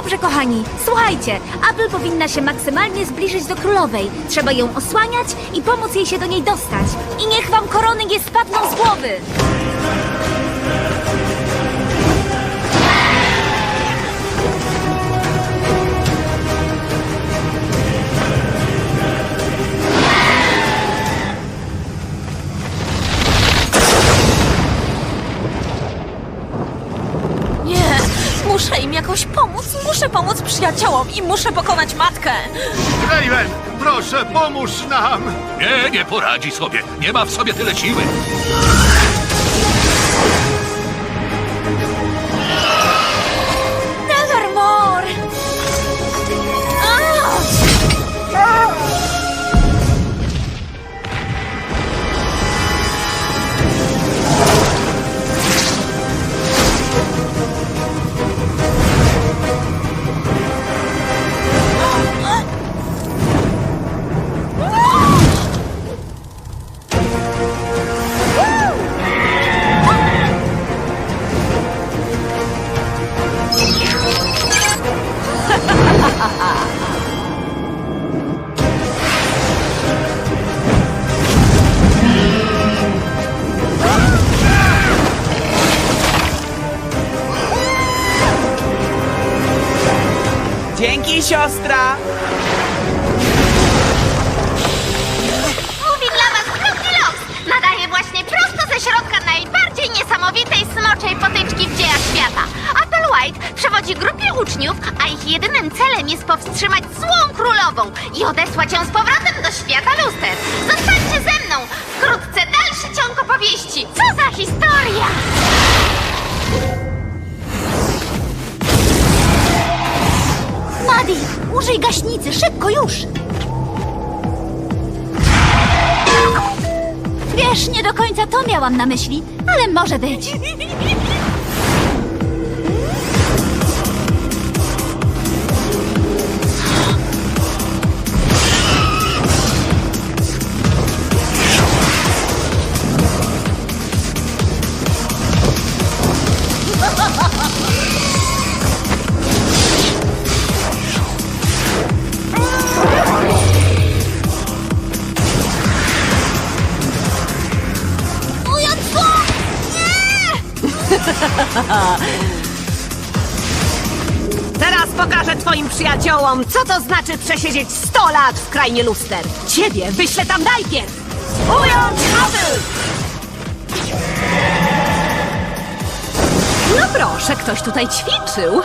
Dobrze, kochani, słuchajcie. Apple powinna się maksymalnie zbliżyć do królowej. Trzeba ją osłaniać i pomóc jej się do niej dostać. I niech wam korony nie spadną z głowy. Muszę im jakoś pomóc, muszę pomóc przyjaciołom i muszę pokonać matkę. Raven, proszę, pomóż nam! Nie, nie poradzi sobie. Nie ma w sobie tyle siły. Dzięki, siostra! Mówi dla was Fructilox! Nadaje właśnie prosto ze środka najbardziej niesamowitej smoczej potyczki w dziejach świata. Apple White przewodzi grupie uczniów, a ich jedynym celem jest powstrzymać złą królową i odesłać ją z powrotem do świata luster. Zostańcie ze mną! Wkrótce dalszy ciąg opowieści. Co za historia! Madi, użyj gaśnicy, szybko już! Wiesz, nie do końca to miałam na myśli, ale może być. Teraz pokażę twoim przyjaciołom, co to znaczy przesiedzieć 100 lat w krainie luster. Ciebie wyślę tam najpierw! Ująć Hubble! No proszę, ktoś tutaj ćwiczył.